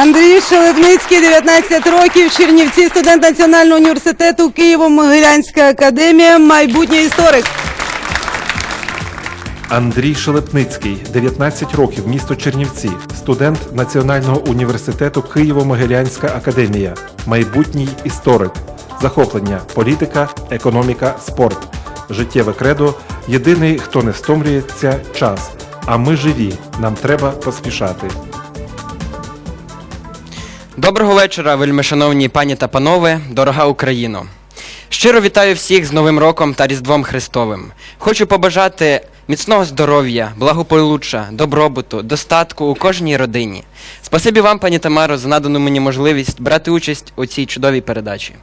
Андрій Шелепницький, 19 років, Чернівці, студент Національного університету Києво-Могилянська академія, майбутній історик. Андрій Шелепницький, 19 років, місто Чернівці, студент Національного університету Києво-Могилянська академія, майбутній історик, захоплення, політика, економіка, спорт, життєве кредо, єдиний, хто не стомлюється, час. А ми живі, нам треба поспішати. Доброго вечора, вельмишановні пані та панове, дорога Україно. Щиро вітаю всіх з Новим роком та Різдвом Христовим. Хочу побажати міцного здоров'я, благополуччя, добробуту, достатку у кожній родині. Спасибі вам, пані Тамаро, за надану мені можливість брати участь у цій чудовій передачі.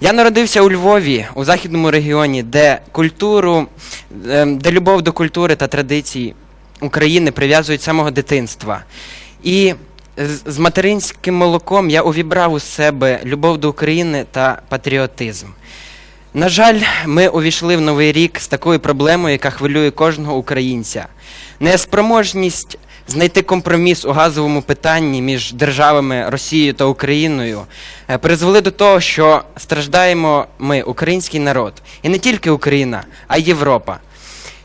Я народився у Львові, у західному регіоні, де культуру, ем, де любов до культури та традицій України прив'язують самого дитинства. І з- материнським молоком я увібрав у себе любов до України та патріотизм. На жаль, ми увійшли в новий рік з такою проблемою, яка хвилює кожного українця. Неспроможність знайти компроміс у газовому питанні між державами Росією та Україною е, призвели до того, що страждаємо ми, український народ, і не тільки Україна, а й Європа.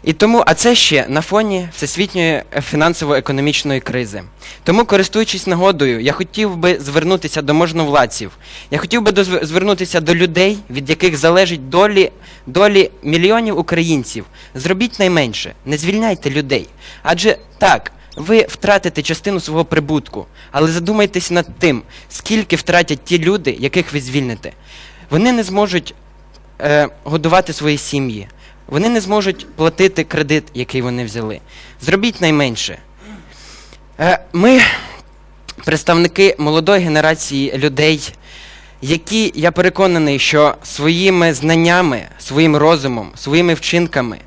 І тому, а це ще на фоні всесвітньої фінансово-економічної кризи. Тому, користуючись нагодою, я хотів би звернутися до можновладців. Я хотів би звернутися до людей, від яких залежить долі, долі мільйонів українців. Зробіть найменше, не звільняйте людей. Адже так, ви втратите частину свого прибутку, але задумайтесь над тим, скільки втратять ті люди, яких ви звільните. Вони не зможуть е, годувати свої сім'ї. Вони не зможуть платити кредит, який вони взяли. Зробіть найменше. Е, ми представники молодої генерації людей, які, я переконаний, що своїми знаннями, своїм розумом, своїми вчинками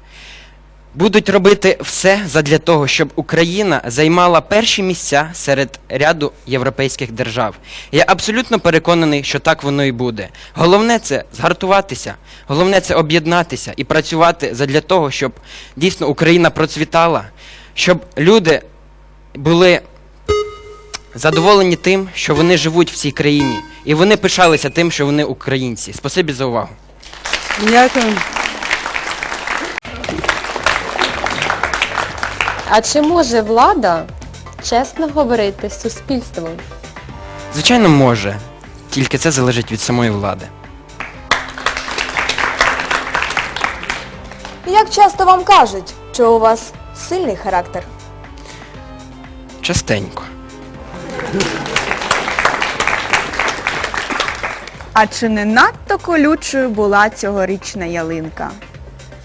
будуть робити все задля того, щоб Україна займала перші місця серед ряду європейських держав. Я абсолютно переконаний, що так воно і буде. Головне це згартуватися, головне це об'єднатися і працювати задля того, щоб дійсно Україна процвітала, щоб люди були задоволені тим, що вони живуть в цій країні, і вони пишалися тим, що вони українці. Спасибі за увагу. Дякую. А чи може влада чесно говорити з суспільством? Звичайно, може, тільки це залежить від самої влади. Як часто вам кажуть, що у вас сильний характер? Частенько. А чи не надто колючою була цьогорічна ялинка?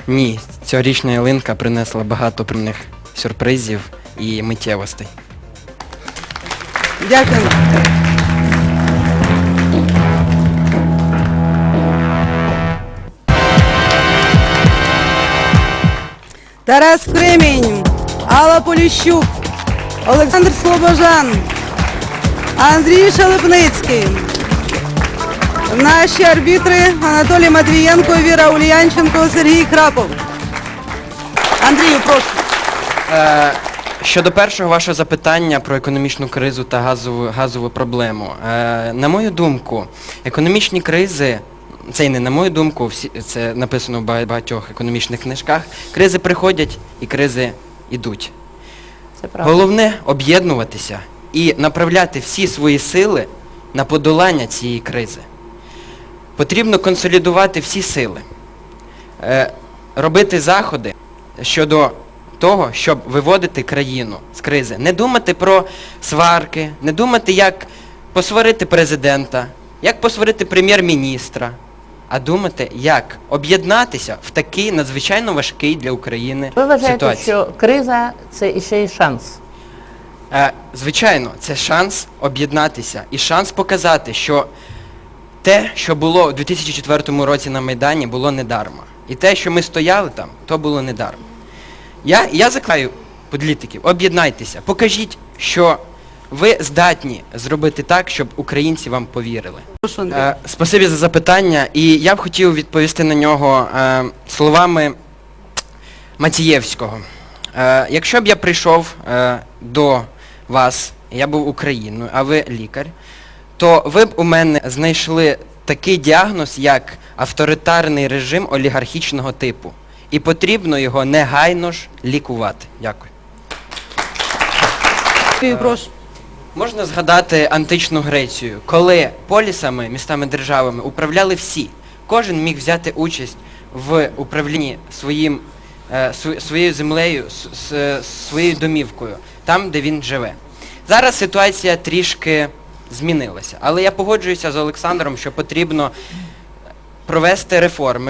Ні, цьогорічна ялинка принесла багато приємних сюрпризів і миттєвостей. Дякую. Тарас Кремінь, Алла Поліщук, Олександр Слобожан, Андрій Шелепницький. Наші арбітри Анатолій Матвієнко, Віра Ульянченко, Сергій Крапов. Андрію, прошу. Е, щодо першого вашого запитання про економічну кризу та газову, газову проблему. Е, на мою думку, економічні кризи, це і не на мою думку, всі, це написано в багатьох економічних книжках, кризи приходять і кризи йдуть. Це правда. Головне об'єднуватися і направляти всі свої сили на подолання цієї кризи. Потрібно консолідувати всі сили, е, робити заходи щодо того, щоб виводити країну з кризи. Не думати про сварки, не думати, як посварити президента, як посварити прем'єр-міністра, а думати, як об'єднатися в такий надзвичайно важкий для України Ви вважаєте, ситуації. що криза це іще й шанс? Е, Звичайно, це шанс об'єднатися і шанс показати, що те, що було у 2004 році на Майдані, було недарма. І те, що ми стояли там, то було недарма. Я, я закликаю політиків, об'єднайтеся, покажіть, що ви здатні зробити так, щоб українці вам повірили. Прошу, Е, спасибі за запитання. І я б хотів відповісти на нього е, словами Матієвського. Е, якщо б я прийшов е, до вас я був Україною, а ви лікар, то ви б у мене знайшли такий діагноз, як авторитарний режим олігархічного типу. І потрібно його негайно ж лікувати. Дякую. Прошу. Можна згадати античну Грецію, коли полісами, містами державами управляли всі. Кожен міг взяти участь в управлінні своїм, е, своєю землею, своєю домівкою, там, де він живе. Зараз ситуація трішки змінилася, але я погоджуюся з Олександром, що потрібно провести реформи.